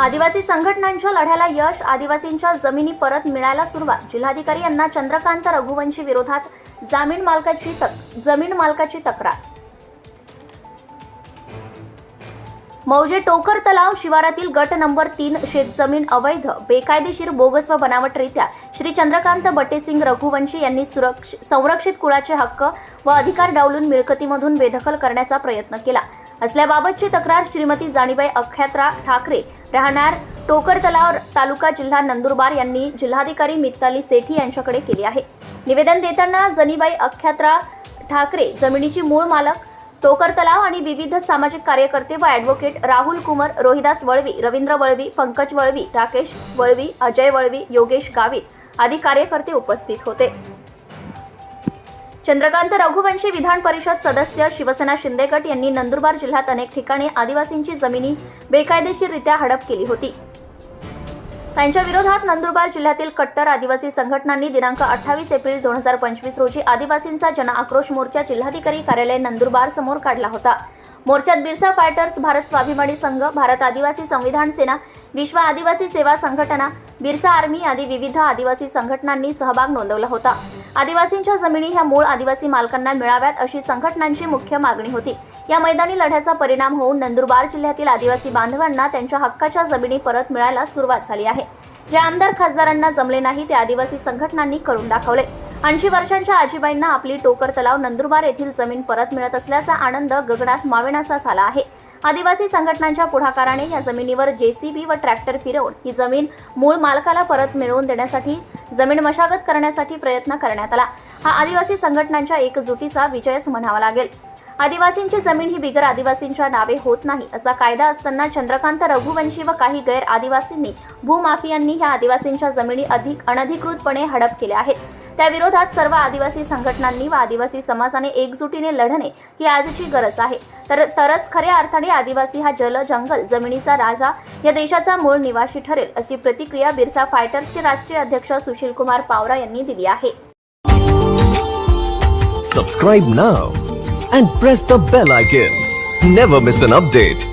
आदिवासी संघटनांच्या लढ्याला यश आदिवासींच्या जमिनी परत मिळायला सुरुवात. जिल्हाधिकारी यांना चंद्रकांत रघुवंशी विरोधात जामीन मालकाची तक जमीन मालकाची तक्रार. मौजे टोकर तलाव शिवारातील गट नंबर तीन शेतजमीन अवैध बेकायदेशीर बोगस व बनावटरित्या श्री चंद्रकांत बटेसिंग रघुवंशी यांनी सुरक्ष संरक्षित कुळाचे हक्क व अधिकार डावलून मिळकतीमधून बेदखल करण्याचा प्रयत्न केला. असल्याबाबतची तक्रार श्रीमती जाणीबाई अख्यात्रा ठाकरे राहणार टोकर तलाव तालुका जिल्हा नंदुरबार यांनी जिल्हाधिकारी मित्ताली सेठी यांच्याकडे केली आहे. निवेदन देताना जनीबाई अख्यात्रा ठाकरे जमिनीची मूळ मालक टोकर तलाव आणि विविध सामाजिक कार्यकर्ते व ॲडव्होकेट राहुल कुमार रोहिदास वळवी रवींद्र वळवी पंकज वळवी राकेश वळवी अजय वळवी योगेश गावित आदी कार्यकर्ते उपस्थित होते. चंद्रकांत रघुवंशी विधान परिषद सदस्य शिवसेना शिंदे गट यांनी नंदुरबार जिल्ह्यात अनेक ठिकाणी आदिवासींची जमिनी बेकायदेशीररित्या हडप केली होती. त्यांच्या विरोधात नंदुरबार जिल्ह्यातील कट्टर आदिवासी संघटनांनी दिनांक अठ्ठावीस एप्रिल दोन हजार पंचवीस रोजी आदिवासींचा जन आक्रोश मोर्चा जिल्हाधिकारी कार्यालय नंदुरबार समोर काढला होता. मोर्चात बिरसा फायटर्स भारत स्वाभिमानी संघ भारत आदिवासी संविधान सेना विश्व आदिवासी सेवा संघटना बिरसा आर्मी आदी विविध आदिवासी संघटनांनी सहभाग नोंदवला होता. आदिवासींच्या जमिनी ह्या मूळ आदिवासी मालकांना मिळाव्यात अशी संघटनांची मुख्य मागणी होती. या मैदानी लढ्याचा परिणाम होऊन नंदुरबार जिल्ह्यातील आदिवासी बांधवांना त्यांच्या हक्काच्या जमिनी परत मिळायला सुरुवात झाली आहे. जे आमदार खासदारांना जमले नाही ते आदिवासी संघटनांनी करून दाखवले. ऐंशी वर्षांच्या आजीबाईंना आपली टोकर तलाव नंदुरबार येथील जमीन परत मिळत असल्याचा आनंद गगनात मावेनासा झाला आहे. आदिवासी संघटनांच्या पुढाकाराने या जमिनीवर जेसीबी व ट्रॅक्टर फिरवून ही जमीन मूळ मालकाला परत मिळवून देण्यासाठी जमीन मशागत करण्यासाठी प्रयत्न करण्यात आला. हा आदिवासी संघटनांच्या एकजुटीचा विजयच म्हणावा लागेल. आदिवासींची जमीन ही बिगर आदिवासींच्या नावे होत नाही असा कायदा असताना चंद्रकांत रघुवंशी व काही गैर आदिवासींनी भूमाफियांनी ह्या आदिवासींच्या जमिनी अधिक अनधिकृतपणे हडप केल्या आहेत. त्या विरोधात सर्व आदिवासी संघटनांनी व आदिवासी समाजाने एकजुटीने लढणे ही आजची गरज आहे. तर तरच खऱ्या अर्थाने आदिवासी हा जल जंगल जमिनीचा राजा या देशाचा मूळ निवासी ठरेल अशी प्रतिक्रिया बिरसा फायटर्सचे राष्ट्रीय अध्यक्ष सुशील कुमार पावरा यांनी दिली आहे. Subscribe now and press the bell icon never miss an update